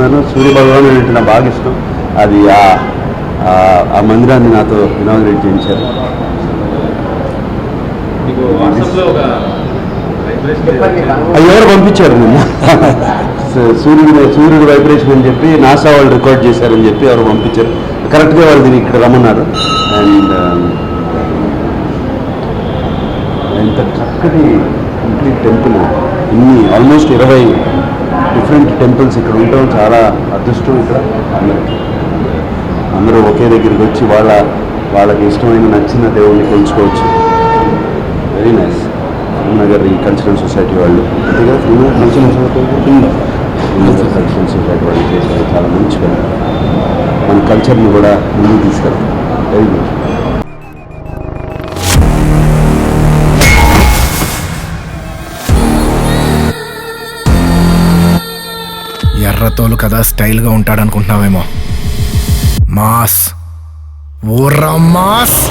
నన్ను సూర్య భగవాన్ అంటే నాకు బాగా ఇష్టం. అది ఆ- మందిరాన్ని నాతో ఇనాగ్రేట్ చేయించారు ఎవరు పంపించారు నిన్న? సూర్యుడు సూర్యుడు వైబ్రేషన్ అని చెప్పి నాసా వాళ్ళు రికార్డ్ చేశారని చెప్పి ఎవరు పంపించారు. కరెక్ట్గా వాళ్ళు దీన్ని ఇక్కడ రమ్మన్నారు. అండ్ ఎంత చక్కటి కంప్లీట్ టెంపుల్ ఇన్ని ఆల్మోస్ట్ ఇరవై డిఫరెంట్ టెంపుల్స్ ఇక్కడ ఉండటం చాలా అదృష్టం ఇక్కడ అందరికీ. అందరూ ఒకే దగ్గరికి వచ్చి వాళ్ళ వాళ్ళకి ఇష్టమైన నచ్చిన దేవుణ్ణి కొలుచుకోవచ్చు. వెరీ నైస్ నగర్ ఈ కల్చరల్ సొసైటీ వాళ్ళు. అంతేగా కల్చరల్ సొసైటీ కల్చరల్ సొసైటీ వాళ్ళు చేశారు. చాలా మంచి పని. మన కల్చర్ని కూడా ముందుకు తీసుకెళ్తాం. వెరీ గుడ్ ఎర్రతోలు కదా స్టైల్గా ఉంటాడనుకుంటున్నావేమో. మాస్. ఊర్రా మాస్.